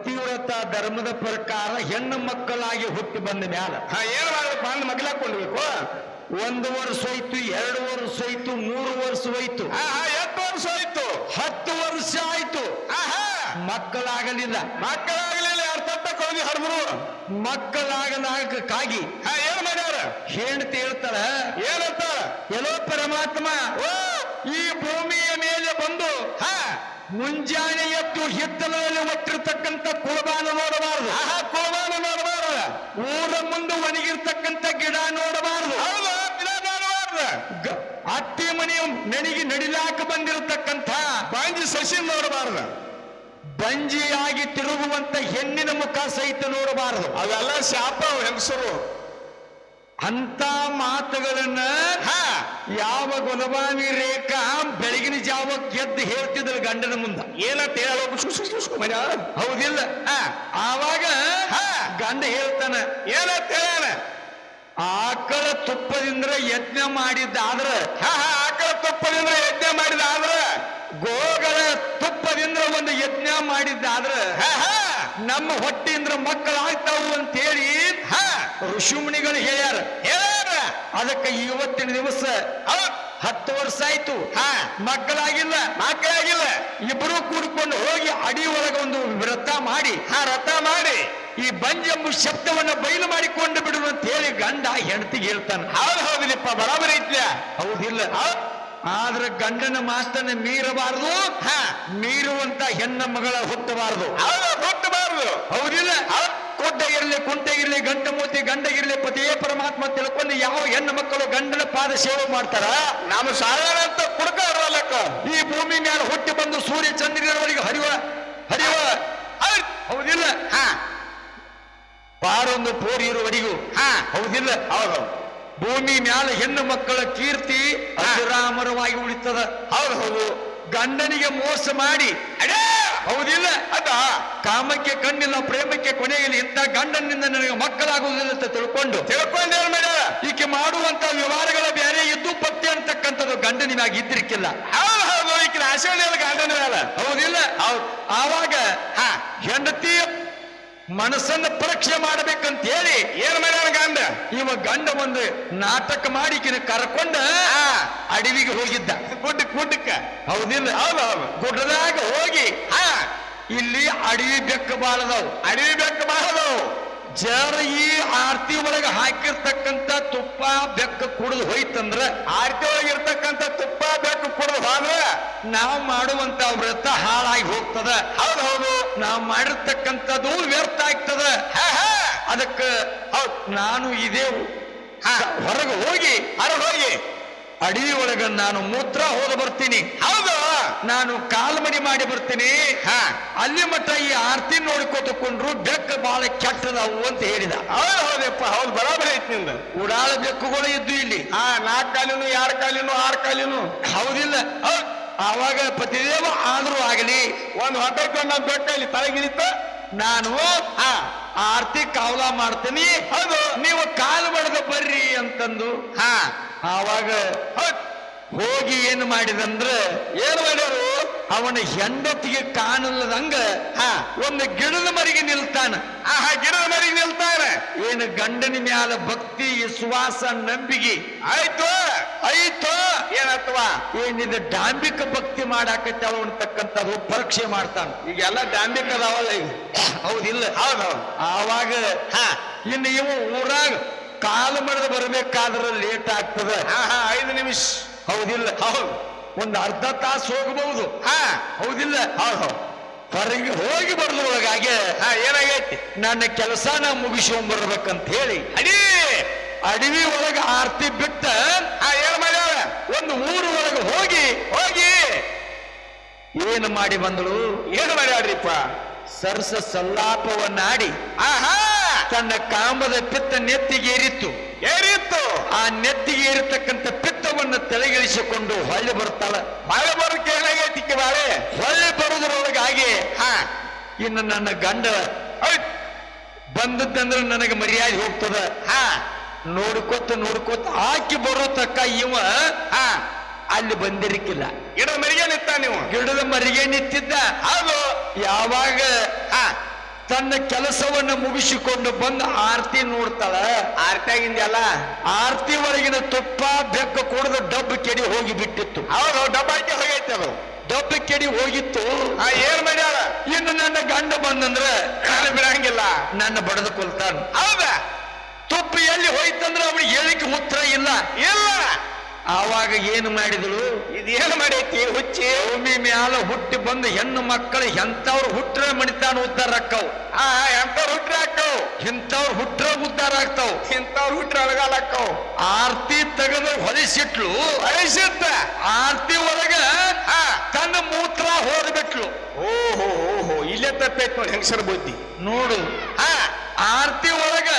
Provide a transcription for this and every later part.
ಪತಿವ್ರತ ಧರ್ಮದ ಪ್ರಕಾರ ಹೆಣ್ಣು ಮಕ್ಕಳಾಗಿ ಹುಟ್ಟಿ ಬಂದ ಮ್ಯಾಲ. ಏನ್ ಮಾಡ್ಬೇಕು? ಅಂದ್ ಮಗ್ಲಾಕೊಂಡ್ಬೇಕು ಒಂದು ವರ್ಷ ಹೋಯ್ತು ಎರಡು ವರ್ಷ ಹೋಯ್ತು ಮೂರು ವರ್ಷ ಹೋಯ್ತು. ಎಷ್ಟು ವರ್ಷ ಆಯ್ತು ಹತ್ತು ವರ್ಷ ಆಯ್ತು. ಆಹಾ! ಮಕ್ಕಳಾಗಲಿಲ್ಲ. ಮಕ್ಕಳಾಗ್ಲಿಲ್ಲ ಯಾರು ತಟ್ಟ ಕೊಳದಿ ಹರಿದ್ರು ಮಕ್ಕಳಾಗಲಾಗಕ್ಕಾಗಿ ಏನ್ ಮಾಡ್ಯಾರ? ಹೆಂಡತಿ ಹೇಳ್ತಾಳ ಏನಂತ? ಎಲ್ಲೋ ಪರಮಾತ್ಮ ಓ! ಈ ಭೂಮಿಯ ಮೇಲೆ ಮುಂಜಾನೆ ಎದ್ದು ಹಿತ್ತಲಲ್ಲಿ ಒಟ್ಟಿರ್ತಕ್ಕಂಥ ಕುಳಬಾನ ನೋಡಬಾರದು. ಆಹಾ ಕುಳಬಾನ ನೋಡಬಾರದು. ಊರ ಮುಂದೆ ಒಣಗಿರ್ತಕ್ಕಂಥ ಗಿಡ ನೋಡಬಾರದು. ಗಿಡ ನೋಡಬಾರದು. ಅತ್ತಿ ಮನೆಯ ನಡಿಗೆ ನಡಿಲಾಕ ಬಂದಿರತಕ್ಕಂಥ ಬಾಂಜಿ ಸಸಿ ನೋಡಬಾರದು. ಬಂಜಿಯಾಗಿ ತಿರುಗುವಂತ ಹೆಣ್ಣಿನ ಮುಖ ಸಹಿತ ನೋಡಬಾರದು. ಅವೆಲ್ಲ ಶಾಪ ಹೆಂಗಸರು. ಅಂತ ಮಾತುಗಳನ್ನ ಹಾ. ಯಾವ ಗುಲಬಾನಿ ರೇಖಾ ಬೆಳಗಿನ ಜಾವ ಗೆದ್ದು ಹೇಳ್ತಿದ್ರು ಗಂಡನ ಮುಂದ. ಏನಂತ ಹೇಳೋ? ಮನ ಹೌದಿಲ್ಲ. ಆವಾಗ. ಗಂಡ ಹೇಳ್ತಾನ ಏನಂತ ಹೇಳ ಆಕಳ ತುಪ್ಪದಿಂದ ಯಜ್ಞ ಮಾಡಿದ್ದಾದ್ರ? ಹಾ ಹಾ ಆಕಳ ತುಪ್ಪದಿಂದ ಯಜ್ಞ ಮಾಡಿದ ಆದ್ರ ಗೋಗಳ ತುಪ್ಪದಿಂದ ಒಂದು ಯಜ್ಞ ಮಾಡಿದ್ದಾದ್ರ? ಹಾ ಹಾ. ನಮ್ಮ ಹೊಟ್ಟೆಯಿಂದ ಮಕ್ಕಳಾಗ್ತಾವು ಅಂತೇಳಿ ಋಷಿಮುನಿಗಳು ಹೇಳ್ಯಾರ. ಹೇಳ. ಅದಕ್ಕೆ ಇವತ್ತಿನ ದಿವಸ ಹತ್ತು ವರ್ಷ ಆಯ್ತು. ಮಕ್ಕಳಾಗಿಲ್ಲ. ಮಕ್ಕಳಾಗಿಲ್ಲ. ಇಬ್ರು ಕೂಡ್ಕೊಂಡು ಹೋಗಿ ಅಡಿ ಒಳಗೆ ಒಂದು ವ್ರತ ಮಾಡಿ. ಹಾ ರಥ ಮಾಡಿ. ಈ ಬಂಜೆಂಬು ಶಬ್ದವನ್ನ ಬಯಲು ಮಾಡಿಕೊಂಡು ಬಿಡು ಅಂತ ಹೇಳಿ ಗಂಡ ಹೆಂಡತಿಗೆ ಹೇಳ್ತಾನೆ. ಹೌದು ಹೌದಿಲ್ಲಪ್ಪ ಬರಾಬರಿ ಐತ್ಲ. ಹೌದಿಲ್ಲ. ಹೌದ್. ಆದ್ರೆ ಗಂಡನ ಮಾಸ್ತನ ಮೀರಬಾರದು. ಹಾ. ಮೀರುವಂತ ಹೆಣ್ಣ ಮಗಳ ಹುಟ್ಟಬಾರದು. ಹೌದು ಹುಟ್ಟಬಾರ್ದು. ಹೌದಿಲ್ಲ. ಕೊಡ್ಡ ಇರಲಿ ಕುಂಟೆ ಇರಲಿ ಗಂಡ ಮೂತಿ ಗಂಡ ಇರಲಿ ಪತಿಯೇ ಪರಮಾತ್ಮ ತಿಳ್ಕೊಂಡು ಯಾವ ಹೆಣ್ಣು ಮಕ್ಕಳು ಗಂಡನ ಪಾದ ಸೇವೆ ಮಾಡ್ತಾರ? ನಮ್ಮ ಸಾಧಾರಣ ಅಂತ ಕುಡ್ಕ ಇರೋಲ್ಲಕ್ಕ ಈ ಭೂಮಿ ಮೇಲೆ ಹುಟ್ಟಿ ಬಂದು ಸೂರ್ಯ ಚಂದ್ರನವರಿಗೆ ಹರಿವ ಹರಿವ? ಹೌದ್. ಹೌದಿಲ್ಲ. ಹಾ. ಪಾರೊಂದು ಪೋರಿ ಇರುವವರಿಗೂ? ಹಾ. ಹೌದಿಲ್ಲ. ಹೌದು. ಭೂಮಿ ಮ್ಯಾಲ ಹೆಣ್ಣು ಮಕ್ಕಳ ಕೀರ್ತಿ ಅಜರಾಮರವಾಗಿ ಉಳಿತದ. ಹೌದು ಹೌದು. ಗಂಡನಿಗೆ ಮೋಸ ಮಾಡಿ ಹೌದಿಲ್ಲ. ಅದ ಕಾಮಕ್ಕೆ ಕಣ್ಣಿಲ್ಲ ಪ್ರೇಮಕ್ಕೆ ಕೊನೆಯಲ್ಲಿ ಇಂತ ಗಂಡನಿಂದ ನನಗೆ ಮಕ್ಕಳಾಗುವುದಿಲ್ಲ ಅಂತ ತಿಳ್ಕೊಂಡು. ತಿಳ್ಕೊಂಡೇನ್ ಈಕೆ ಮಾಡುವಂತ ವ್ಯವಹಾರಗಳ ಬೇರೆ ಇದ್ದು ಪತ್ತೆ ಅಂತಕ್ಕಂಥದ್ದು ಗಂಡನಿಗಾಗಿ ಇದ್ರಿಕ್ಕಿಲ್ಲ ಹೌದು ಈಕಿನ ಆಶೀರ್ವಾದ ಗಂಡನ ಮೇಲೆ. ಹೌದಿಲ್ಲ. ಹೌದು. ಆವಾಗ ಹಾ. ಹೆಂಡತಿ ಮನಸ್ಸನ್ನ ಪರೀಕ್ಷೆ ಮಾಡ್ಬೇಕಂತ ಹೇಳಿ ಏನ್ ಮಾಡ್ಯಾನ ಗಂಡ? ಇವ ಗಂಡ ಒಂದು ನಾಟಕ ಮಾಡಿ ಕರ್ಕೊಂಡ ಅಡವಿಗೆ ಹೋಗಿದ್ದ. ಗುಡ್ಡ ಗುಡ್ಡಕ್ಕ. ಹೌದಿಲ್ಲ ಹೌದು ಹೌದು. ಗುಡ್ಡದಾಗ ಹೋಗಿ ಹಾ ಇಲ್ಲಿ ಅಡವಿ ಬೆಕ್ಕ ಬಾಳದವು. ಅಡವಿ ಬೆಕ್ಕ ಬಾಳದವು. ಜರ ಈ ಆರತಿ ಒಳಗ ಹಾಕಿರ್ತಕ್ಕಂತ ತುಪ್ಪ ಬೆಕ್ಕ ಕುಡಿದು ಹೋಯ್ತಂದ್ರ ಆರತಿ ಒಳಗಿರ್ತಕ್ಕಂತ ತುಪ್ಪ ಬೆಕ್ಕ ಕುಡಿದು ಹೋದ್ರ ನಾವ್ ಮಾಡುವಂತ ವ್ರತ ಹಾಳಾಗಿ ಹೋಗ್ತದ. ಹೌದು ಹೌದು. ನಾವು ಮಾಡಿರ್ತಕ್ಕಂಥದ್ದು ವ್ಯರ್ಥ ಆಗ್ತದ. ಅದಕ್ಕ ಹೌದು ನಾನು ಇದೇವು ಹಾ. ಹೊರಗೆ ಹೋಗಿ ಹೊರಗೆ ಹೋಗಿ. ಅಡವಿ ಒಳಗ ನಾನು ಮೂತ್ರ ಹೋದ ಬರ್ತೀನಿ. ಹೌದು. ನಾನು ಕಾಲ್ಮಡಿ ಮಾಡಿ ಬರ್ತೀನಿ. ಹಾ. ಅಲ್ಲಿ ಮಟ್ಟ ಈ ಆರ್ತಿ ನೋಡ್ಕೊತಕೊಂಡ್ರು ಬೆಕ್ಕ ಬಹಳ ಕೆಟ್ಟದವು ಅಂತ ಹೇಳಿದ. ಹೌದು ಹೌದಪ್ಪ ಹೌದು ಬರಾಬರಿ ಐತಿ ನಿಂದ. ಉಡಾಳ ಬೆಕ್ಕುಗಳು ಇದ್ದು ಇಲ್ಲಿ. ಹಾ ನಾಲ್ಕು ಕಾಲಿನು ಯಾರ ಕಾಲಿನು ಆರ್ ಕಾಲಿನು. ಹೌದಿಲ್ಲ. ಅವಾಗ ಪತಿದೇವ ಆದ್ರೂ ಆಗಲಿ. ಒಂದು ಹೊಟ್ಟೆಕೊಂಡ ಬೆಕ್ಕ ಇಲ್ಲಿ ತಲೆಗಿಳಿತ ನಾನು ಹಾ. ಆರ್ತಿ ಕಾವಲ ಮಾಡ್ತೀನಿ. ಹೌದು. ನೀವು ಕಾಲು ಬಡದ ಬರ್ರಿ ಅಂತಂದು. ಹಾ. ಆವಾಗ ಹೋಗಿ ಏನು ಮಾಡಿದಂದ್ರೆ ಏನು ಮಾಡ್ಯಾರು ಅವನ ಹೆಂಡತಿಗೆ ಕಾಣಲ್ಲದಂಗ ಹಾ. ಒಂದು ಗಿಡದ ಮರಿಗೆ ನಿಲ್ತಾನ. ಆ ಗಿಡದ ಮರಿಗೆ ನಿಲ್ತಾನೆ. ಏನು ಗಂಡನ ಮ್ಯಾಲ ಭಕ್ತಿ ವಿಶ್ವಾಸ ನಂಬಿಕೆ? ಆಯ್ತು. ಆಯ್ತು. ಏನತ್ವ ಏನಿದೆ ಡಾಂಬಿಕ ಭಕ್ತಿ ಮಾಡಾಕತ್ತಾವ ಅಂತಕ್ಕಂಥದ್ದು ಪರೀಕ್ಷೆ ಮಾಡ್ತಾನ. ಈಗೆಲ್ಲ ಡಾಂಬಿಕ ಅದಾವಲ್ಲ ಈಗ. ಹೌದಿಲ್ಲ. ಹೌದೌದು ಹೌದು. ಆವಾಗ ಹಾ. ಇನ್ನು ಇವು ಊರಾಗ ಕಾಲು ಮಡದ ಬರಬೇಕಾದ್ರೆ ಲೇಟ್ ಆಗ್ತದ. ಹಾ ಹಾ ಐದು ನಿಮಿಷ. ಹೌದಿಲ್ಲ. ಹೌದು. ಒಂದು ಅರ್ಧ ತಾಸು ಹೋಗಬಹುದು. ಹಾ. ಹೌದಿಲ್ಲ. ಹೌದು ಹೌದು ಹೊರಗೆ ಹೋಗಿ ಬರ್ದೊಳಗಾಗೆ ಹಾ ಏನಾಗೈತಿ? ನನ್ನ ಕೆಲಸನ ಮುಗಿಸ್ಕೊಂಬರ್ಬೇಕಂತ ಹೇಳಿ ಅಡಿ ಅಡವಿ ಒಳಗ ಆರ್ತಿ ಬಿಟ್ಟ ಹಾ ಏನ್ ಮಾಡ್ಯಾಳ ಒಂದು ಊರು ಒಳಗ ಹೋಗಿ ಹೋಗಿ. ಏನು ಮಾಡಿ ಬಂದಳು? ಏನು ಮಾಡ್ಯಾಡ್ರಿಪ್ಪ ಸರ್ಸ ಸಲ್ಲಾಪವನ್ನಾಡಿ ಆಹಾ. ತನ್ನ ಕಾಮದ ಪಿತ್ತ ನೆತ್ತಿಗೇರಿತ್ತು ಏರಿತ್ತು. ಆ ನೆತ್ತಿಗೆ ಇರತಕ್ಕಂತ ಪಿತ್ತವನ್ನು ತಲೆಗಿಳಿಸಿಕೊಂಡು ಹೊಳ್ಳಿ ಬರ್ತಾಳ ಮಳೆ ಬರೋಕೆ ಏನಾಗೈತಿ ಬಾಳೆ? ಹೊಳ್ಳಿ ಬರೋದ್ರೊಳಗಾಗಿ ಹಾ. ಇನ್ನು ನನ್ನ ಗಂಡ ಬಂದದ್ದಂದ್ರೆ ನನಗೆ ಮರ್ಯಾದೆ ಹೋಗ್ತದ. ಹಾ. ನೋಡ್ಕೊತ ನೋಡ್ಕೊತ ಹಾಕಿ ಬರೋ ತಕ್ಕ ಇವ ಹಾ. ಅಲ್ಲಿ ಬಂದಿರಕ್ಕಿಲ್ಲ ಗಿಡ ಮರಿಗೆ ನಿತ್ತ ನೀವು? ಗಿಡದ ಮರಿಗೆ ನಿಂತಿದ್ದ ಹೌದು. ಯಾವಾಗ ಹಾ. ತನ್ನ ಕೆಲಸವನ್ನ ಮುಗಿಸಿಕೊಂಡು ಬಂದು ಆರತಿ ನೋಡ್ತಾಳ. ಆರ್ಟ್ಯಾಗಿಂದೆಲ್ಲ ಆರತಿ ಒಳಗಿನ ತುಪ್ಪ ಬೆಕ್ಕ ಕುಡಿದ ಡಬ್ಬು ಕೆಡಿ ಹೋಗಿ ಬಿಟ್ಟಿತ್ತು ಹೌದು ಡಬ್ಬಾಕಿ ಹೋಗೈತೆ ಅದು. ಡಬ್ಬು ಕೆಡಿ ಹೋಗಿತ್ತು. ಆ ಏನ್ ಮಾಡ್ಯಾಳ? ಇನ್ನು ನನ್ನ ಗಂಡ ಬಂದಂದ್ರೆ ನಾನು ಬಿಡಂಗಿಲ್ಲ. ನನ್ನ ಬಡದು ಕೊಲ್ತಾನ ಹೌದಾ? ತುಪ್ಪ ಎಲ್ಲಿ ಹೋಯ್ತಂದ್ರೆ ಅವನಿಗೆ ಹೇಳಿಕೆ ಉತ್ತರ ಇಲ್ಲ. ಇಲ್ಲ. ಆವಾಗ ಏನು ಮಾಡಿದಳು ಇದೇನು ಮಾಡೈತಿ ಹುಚ್ಚಿ? ಭೂಮಿ ಮ್ಯಾಲ ಹುಟ್ಟಿ ಬಂದು ಹೆಣ್ಣು ಮಕ್ಕಳು ಎಂತವ್ರು ಹುಟ್ಟ್ರ ಮಣಿತಾನ ಉದ್ದಾರ ಆಕ್ಕವು ಆ ಎಂತವ್ರು ಹುಟ್ಟ್ರ ಹಾಕವು ಇಂಥವ್ರು ಹುಟ್ಟ್ರ ಉದ್ದಾರ ಆಗ್ತಾವ್? ಇಂಥವ್ರು ಹುಟ್ಟ್ರ ಅಳಗಾಲ ಹಾಕವು ಆರ್ತಿ ತೆಗೆದು ಹೊಲಿಸಿಟ್ಲು. ಹೊಲಿಸಿದ್ದ? ಆರ್ತಿ ಒಳಗ ತನ್ನ ಮೂತ್ರ ಹೋದ್ಬಿಟ್ಲು ಓಹೋ ಓಹೋ ಇಲ್ಲೇ ತಪ್ಪೈತ್ ನೋಡಿ ಹೆಂಗಸರ ಬುದ್ಧಿ. ನೋಡು. ಆ. ಆರ್ತಿ ಒಳಗ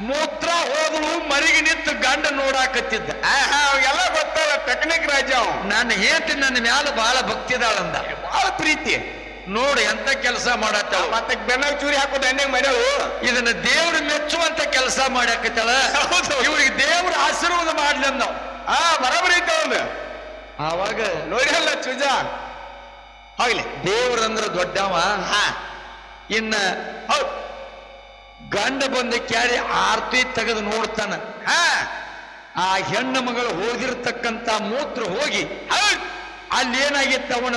ಮೂತ್ರ ಹೋದಳು ಮರಿಗೆ ನಿಂತು ಗಂಡ ನೋಡಾಕತ್ತಿದ್ದ. ಆಹಾ ಅವೆಲ್ಲ ಗೊತ್ತಲ್ಲ ಟೆಕ್ನಿಕ್ ರಾಜ ಅವ. ನನ್ನ ಹೇತಿ ನನ್ನ ಮ್ಯಾಲ ಬಹಳ ಭಕ್ತಿದಾಳಂದ ಬಹಳ ಪ್ರೀತಿ. ನೋಡು ಎಂತ ಕೆಲಸ ಮಾಡತ್ತ ಮತ್ತೆ ಬೆನ್ನಾಗ ಚೂರಿ ಹಾಕೋದು ಎಣ್ಣೆ ಮನೆಯವು ಇದನ್ನ ದೇವ್ರ ಮೆಚ್ಚುವಂತ ಕೆಲಸ ಮಾಡಾಕತ್ತಳ. ಹೌದು. ಇವ್ರಿಗೆ ದೇವ್ರ ಆಶೀರ್ವಾದ ಮಾಡ್ಲಿ ಅಂದ. ಆ ಬರಬರಿ ಐತೆ ಒಂದು ಆವಾಗ ನೋಡಿರಲ್ಲ ಚುಜ? ಹೋಗ್ಲಿ. ದೇವ್ರಂದ್ರ ದೊಡ್ಡವ. ಹಾ. ಇನ್ನ ಹೌದು. ಗಂಡ ಬಂದ ಕ್ಯಾರಿ ಆರ್ತಿ ತೆಗೆದು ನೋಡ್ತಾನ. ಹ, ಆ ಹೆಣ್ಣು ಮಗಳು ಹೋಗಿರ್ತಕ್ಕಂತ ಮೂತ್ರ ಹೋಗಿ ಅಲ್ಲಿ ಏನಾಗಿತ್ತು ಅವನ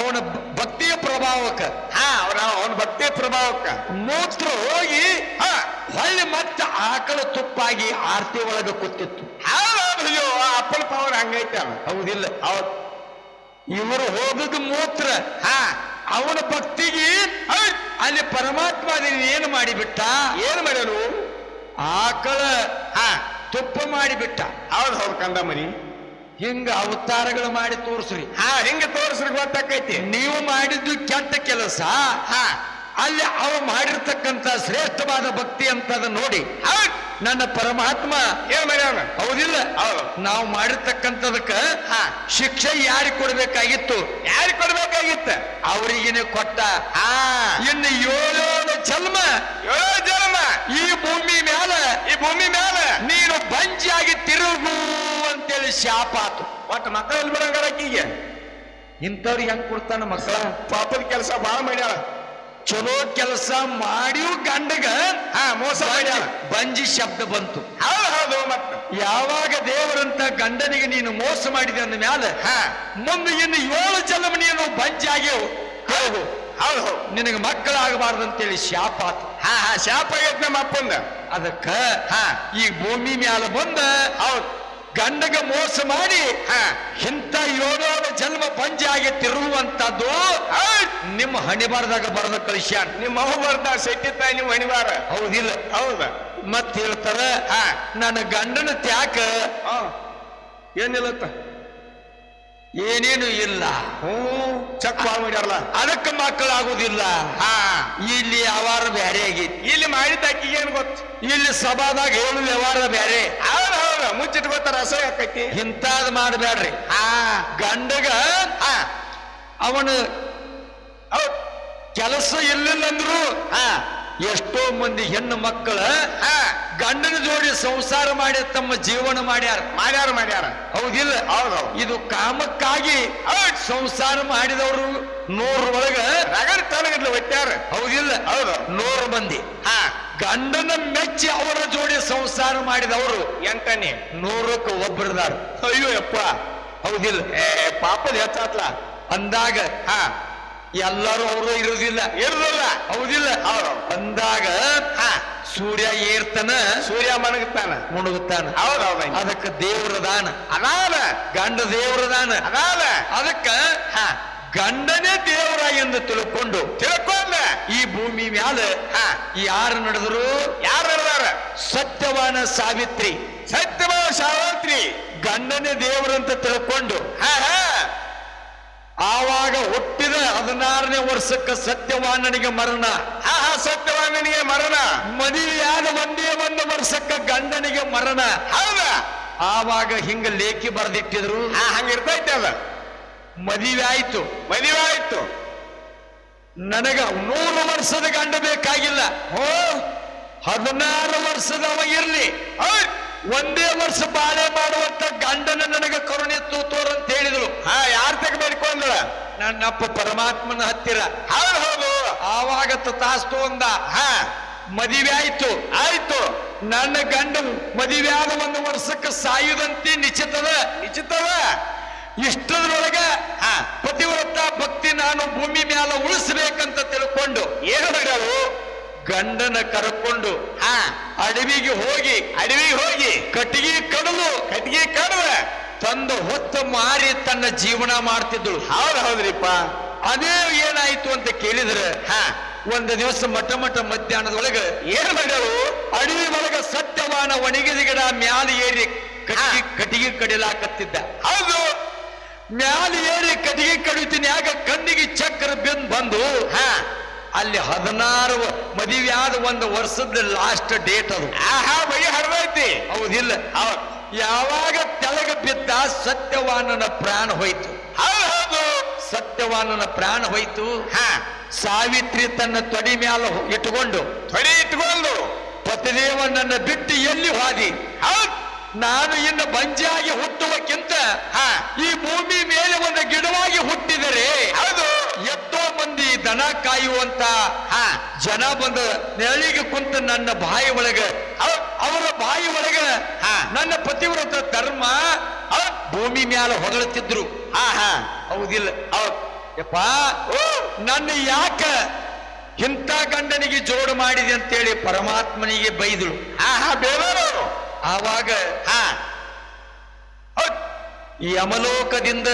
ಅವನ ಭಕ್ತಿಯ ಪ್ರಭಾವಕ ಹಾ, ಅವ್ರ, ಅವನ ಭಕ್ತಿಯ ಪ್ರಭಾವಕ್ಕ. ಮೂತ್ರ ಹೋಗಿ ಹೊಳ್ಳಿ ಮತ್ತೆ ಆಕಳ ತುಪ್ಪಾಗಿ ಆರ್ತಿ ಒಳಗೆ ಕೂತಿತ್ತು. ಅಯ್ಯೋ ಅಪ್ಪನ ಪವರ್ ಹಂಗೈತೆ ಹೌದಿಲ್ಲ, ಹೌದು. ಇವರು ಹೋಗದ ಮೂತ್ರ. ಹಾ, ಅವನ ಭಕ್ತಿಗೆ. ಅಲ್ಲಿ ಪರಮಾತ್ಮ ಏನು ಮಾಡಿಬಿಟ್ಟ? ಏನು ಮಾಡಲು ಆಕಳ ಹಾ. ತುಪ್ಪ ಮಾಡಿಬಿಟ್ಟ. ಹೌದು ಹೌದು ಕಂದ ಮರಿ ಹಿಂಗ ಅವತಾರಗಳು ಮಾಡಿ ತೋರಿಸ್ರಿ. ಹಾ ಹಿಂಗ ತೋರಿಸ್ರಿ ಗೊತ್ತಾಕೈತಿ. ನೀವು ಮಾಡಿದ್ದು ಕೆಟ್ಟ ಕೆಲಸ. ಹಾ. ಅಲ್ಲಿ ಅವ ಮಾಡಿರ್ತಕ್ಕಂತ ಶ್ರೇಷ್ಠವಾದ ಭಕ್ತಿ ಅಂತದ ನೋಡಿ. ಹೌದ್. ನನ್ನ ಪರಮಾತ್ಮ ಏನ್ ಮಾಡ್ಯಾನ? ಹೌದಿಲ್ಲ. ಹೌದು. ನಾವು ಮಾಡಿರ್ತಕ್ಕಂಥದಕ್ಕ ಹಾ. ಶಿಕ್ಷೆ ಯಾರಿಗೆ ಕೊಡ್ಬೇಕಾಗಿತ್ತು? ಯಾರಿಗೆ ಕೊಡ್ಬೇಕಾಗಿತ್ತ? ಅವರಿಗೇನೆ ಕೊಟ್ಟ. ಹಾ. ಇನ್ನು ಏಳೇಳು ಜನ್ಮ. ಏಳೋ ಜನ್ಮ. ಈ ಭೂಮಿ ಮ್ಯಾಲ. ಈ ಭೂಮಿ ಮೇಲೆ ನೀನು ಬಂಜಿಯಾಗಿ ತಿರುಗು ಅಂತೇಳಿ ಶಾಪ ಆತು. ಒಟ್ಟು ಮಕ್ಕಳಲ್ಲಿ ಬಿಡಂಗಾರ ಈಗ ಇಂಥವ್ರಿಗೆ ಹೆಂಗ್ ಕೊಡ್ತಾನ ಮಕ್ಕಳ? ಪಾಪದ ಕೆಲಸ ಬಾಳ ಮಾಡ್ಯಾಳ. ಚಲೋ ಕೆಲಸ ಮಾಡಿಯೂ ಗಂಡಗ ಹಾ ಮೋಸ ಮಾಡ್ಯಾರ ಬಂಜಿ ಶಬ್ದ ಬಂತು. ಹೌದು ಹೌದು ಮತ್ತೆ ಯಾವಾಗ ದೇವರಂತ ಗಂಡನಿಗೆ ನೀನು ಮೋಸ ಮಾಡಿದೆ ಅಂದ ಮ್ಯಾಲ ಹಾ. ಮುಂದೆ ಇನ್ನು ಏಳು ಜನ್ಮ ನೀನು ಬಂಜಿ ಆಗ್ಯವು. ಹೌದು ಹೌದು ನಿನಗೆ ಮಕ್ಕಳಾಗಬಾರ್ದಂತೇಳಿ ಶಾಪ ಆತು. ಹಾ ಹಾ ಶಾಪ ಆಗೈತೆ ನಮ್ಮ ಅಪ್ಪಂದ ಅದಕ್ಕ ಹಾ. ಈ ಭೂಮಿ ಮ್ಯಾಲ ಬಂದ ಹೌದು. ಗಂಡಗ ಮೋಸ ಮಾಡಿ ಹಾ. ಇಂಥ ಯೋಧೋದ ಜನ್ಮ ಆಗಿ ತಿರುಗುವಂತದ್ದು ನಿಮ್ಮ ಹಣಿಬಾರದಾಗ ಬರದ ಕಳಿಸ ನಿಮ್ಮ ಅವು ಬರ್ದ ಸೆಟ್ಟಿತ್ತ ತಾಯಿ ಹಣಿಬಾರ? ಹೌದಿಲ್ಲ. ಹೌದ? ಮತ್ ಹೇಳ್ತಾರ ನನ್ನ ಗಂಡನ ತ್ಯಾಕ ಏನಿಲ್ಲ ಏನಿಲ್ಲತ್ತ? ಏನೇನು ಇಲ್ಲ. ಚೆಕ್ ಬಾಳ್ ಮಾಡ್ಯಾರಲ್ಲ ಅದಕ್ಕೆ ಮಕ್ಕಳಾಗುದಿಲ್ಲ ಹಾ. ಇಲ್ಲಿ ವ್ಯವಹಾರ ಬ್ಯಾರೆ ಆಗಿತ್ತು ಇಲ್ಲಿ ಮಾಡಿದ ಆಕಿಗೆ ಏನ್ ಗೊತ್ತು? ಇಲ್ಲಿ ಸಭಾದಾಗ ಹೇಳು ವ್ಯವಹಾರ ಬ್ಯಾರೆ? ಹೌದು ಹೌದು. ಮುಚ್ಚಿಟ್ಕೋತಾರ ಅಸಹ್ಯ ಆಕೈತಿ ಇಂತಾದ್ ಮಾಡಬ್ಯಾಡ್ರಿ. ಹಾ. ಗಂಡಗ ಅವನು ಕೆಲಸ ಇಲ್ಲಿಲ್ಲ ಅಂದ್ರು ಹಾ. ಎಷ್ಟೋ ಮಂದಿ ಹೆಣ್ಣು ಮಕ್ಕಳ ಹಾ. ಗಂಡನ ಜೋಡಿ ಸಂಸಾರ ಮಾಡಿ ತಮ್ಮ ಜೀವನ ಮಾಡ್ಯಾರ. ಮಾಡ್ಯಾರ ಮಾಡ್ಯಾರ. ಹೌದಿಲ್ಲ? ಹೌದು ಇದು ಕಾಮಕ್ಕಾಗಿ ಸಂಸಾರ ಮಾಡಿದವರು ನೂರೊಳಗ ರಗಡ್ ತನಗಡ್ಲು ಒಟ್ಟಾರ ಹೌದಿಲ್ಲ? ಹೌದು. ನೂರು ಮಂದಿ. ಹ. ಗಂಡನ ಮೆಚ್ಚಿ ಅವರ ಜೋಡಿ ಸಂಸಾರ ಮಾಡಿದವರು ಎಂಟನೇ. ನೂರಕ್ಕೆ ಒಬ್ಬರದಾರ ಅಯ್ಯೋ ಯಪ್ಪ. ಹೌದಿಲ್ಲ? ಏ ಪಾಪದ ಹೆಚ್ಚಾತ್ಲ. ಅಂದಾಗ ಹಾ. ಎಲ್ಲರೂ ಅವರು ಇರುವುದಿಲ್ಲ ಇರುದಿಲ್ಲ ಹೌದಿಲ್ಲ ಹೌದು ಅಂದಾಗ ಹಾ ಸೂರ್ಯ ಏರ್ತನ ಸೂರ್ಯ ಮಣಗುತ್ತಾನ ಮುಣುಗುತ್ತಾನ ಹೌದ್ ಹೌದ ಅದಕ್ಕೆ ದೇವ್ರದಾನ ಅದಾನ ಗಂಡ ದೇವ್ರದಾನ ಅದಾನ ಅದಕ್ಕ ಹಾ ಗಂಡನೇ ದೇವರ ಎಂದು ತಿಳ್ಕೊಂಡು ತಿಳ್ಕೊಂಡ ಈ ಭೂಮಿ ಮ್ಯಾಲ ಹಾ ಯಾರು ನಡೆದರು ಯಾರು ನಡೆದಾರ ಸತ್ಯವಾನ ಸಾವಿತ್ರಿ ಸತ್ಯಭಾವ ಶಾವಂತ್ರಿ ಗಂಡನೇ ದೇವರಂತ ತಿಳ್ಕೊಂಡು ಹಾ ಹಾ ಆವಾಗ ಹುಟ್ಟಿದ ಹದಿನಾರನೇ ವರ್ಷಕ್ಕೆ ಸತ್ಯವಾನನಿಗೆ ಮರಣ. ಆಹಾ ಸತ್ಯವಾನನಿಗೆ ಮರಣ. ಮದುವೆಯಾದ ಒಂದೇ ಒಂದು ವರ್ಷಕ್ಕೆ ಗಂಡನಿಗೆ ಮರಣ. ಹೌದಾ? ಆವಾಗ ಹಿಂಗ ಲೇಖಿ ಬರೆದಿಟ್ಟಿದ್ರು. ಹಂಗಿರ್ತೈತೆ ಅಲ್ಲ ಮದುವೆ ಆಯ್ತು. ಮದುವೆ ಆಯ್ತು. ನನಗ ನೂರು ವರ್ಷದ ಗಂಡ ಬೇಕಾಗಿಲ್ಲ. ಹೋ. ಹದಿನಾರು ವರ್ಷದವ ಇರ್ಲಿ. ಒಂದೇ ವರ್ಷ ಬಾಳೆ ಮಾಡುವಂತ ಗಂಡನ ನನಗೆ ಕರುಣೆ ತೂತೋರ್ ಅಂತ ಹೇಳಿದ್ರು. ಹಾ ಯಾರ್ ತಗ ಬೇಡ್ಕೊಂಡ್ರ ನನ್ನಪ್ಪ ಪರಮಾತ್ಮನ ಹತ್ತಿರ. ಹೌದು ಹೌದು. ಆವಾಗ ತಾಸ್ತು ಅಂದ ಹ. ಮದುವೆ ಆಯ್ತು. ಆಯ್ತು. ನನ್ನ ಗಂಡ ಮದುವೆ ಆದ ಒಂದು ವರ್ಷಕ್ಕೆ ಸಾಯುದಂತೆ ನಿಶ್ಚಿತದ? ನಿಶ್ಚಿತವ ಇಷ್ಟದ್ರೊಳಗ ಹಾ. ಪತಿವ್ರತ ಭಕ್ತಿ ನಾನು ಭೂಮಿ ಮ್ಯಾಲ ಉಳಿಸ್ಬೇಕಂತ ತಿಳ್ಕೊಂಡು ಏನು ಮಾಡ್ಯಾಳು ಗಂಡನ ಕರ್ಕೊಂಡು ಹಾ. ಅಡವಿಗೆ ಹೋಗಿ ಅಡವಿಗೆ ಹೋಗಿ. ಕಟ್ಟಿಗೆ ಕಡಲು ಕಟ್ಟಿಗೆ ಕಡುವ ತಂದು ಹೊತ್ತು ಮಾರಿ ತನ್ನ ಜೀವನ ಮಾಡ್ತಿದ್ದಳು. ಹೌದ್ ಹೌದ್ರಿಪ್ಪ. ಅದೇ ಏನಾಯ್ತು ಅಂತ ಕೇಳಿದ್ರೆ ಹಾ. ಒಂದು ದಿವಸ ಮಠ ಮಠ ಮಧ್ಯಾಹ್ನದೊಳಗೆ ಏನ್ ಮಾಡ್ಯಾಳು ಅಡವಿ ಒಳಗ ಸತ್ಯವಾನ ಒಣಗಿದ ಗಿಡ ಮ್ಯಾಲ ಏರಿ ಕಟ್ಟಿಗೆ ಕಟ್ಟಿಗೆ ಕಡಿಲಾಕತ್ತಿದ್ದ. ಹೌದು. ಮ್ಯಾಲ ಏರಿ ಕಟ್ಟಿಗೆ ಕಡಿತೀನಿ ಆಗ ಕಣ್ಣಿಗೆ ಚಕ್ರ ಬೆಂದ್ ಬಂದು ಹಾ. ಅಲ್ಲಿ ಹದಿನಾರು ಮದುವೆ ಆದ ಒಂದು ವರ್ಷದ ಲಾಸ್ಟ್ ಡೇಟ್ ಅದು. ಆಹಾ ಬಗೆ ಹರಿದೈತಿ ಹೌದಿಲ್ಲ ಹೌದ್ ಯಾವಾಗ ತೆಳಗ ಬಿದ್ದ ಸತ್ಯವಾನನ ಪ್ರಾಣ ಹೋಯ್ತು. ಹೌದ್ ಸತ್ಯವಾನನ ಪ್ರಾಣ ಹೋಯ್ತು. ಹಾ. ಸಾವಿತ್ರಿ ತನ್ನ ತೊಡಿ ಮ್ಯಾಲ ಇಟ್ಟುಕೊಂಡು ತೊಡಿ ಇಟ್ಕೊಂಡು ಪತಿದೇವನನ್ನ ಬಿಟ್ಟು ಎಲ್ಲಿ ಹಾದಿ. ನಾನು ಇನ್ನು ಬಂಜಾಗಿ ಹುಟ್ಟುವಕ್ಕಿಂತ ಹಾ. ಈ ಭೂಮಿ ಮೇಲೆ ಒಂದು ಗಿಡವಾಗಿ ಹುಟ್ಟಿದರೆ ಹೌದು. ಮಂದಿ ದನ ಕಾಯುವಂತ ಹಾ. ಜನ ಬಂದ ನೆರಳಿಗೆ ಕುಂತ ನನ್ನ ಬಾಯಿ ಒಳಗ ಅವರ ಬಾಯಿ ಒಳಗ ನನ್ನ ಪತಿವ್ರತ ಧರ್ಮ ಭೂಮಿ ಮ್ಯಾಲ ಹೊಗಳುತ್ತಿದ್ರು ಹಾ ಹಾ. ಹೌದಿಲ್ಲ. ಹೌದ್ ಯಪ್ಪ ನನ್ನ ಯಾಕ ಇಂಥ ಗಂಡನಿಗೆ ಜೋಡು ಮಾಡಿದೆ ಅಂತೇಳಿ ಪರಮಾತ್ಮನಿಗೆ ಬೈದಳು ಹಾ ಹಾ ಬೇರೆಯವರು ಆವಾಗ ಹಾ. ಯಮಲೋಕದಿಂದ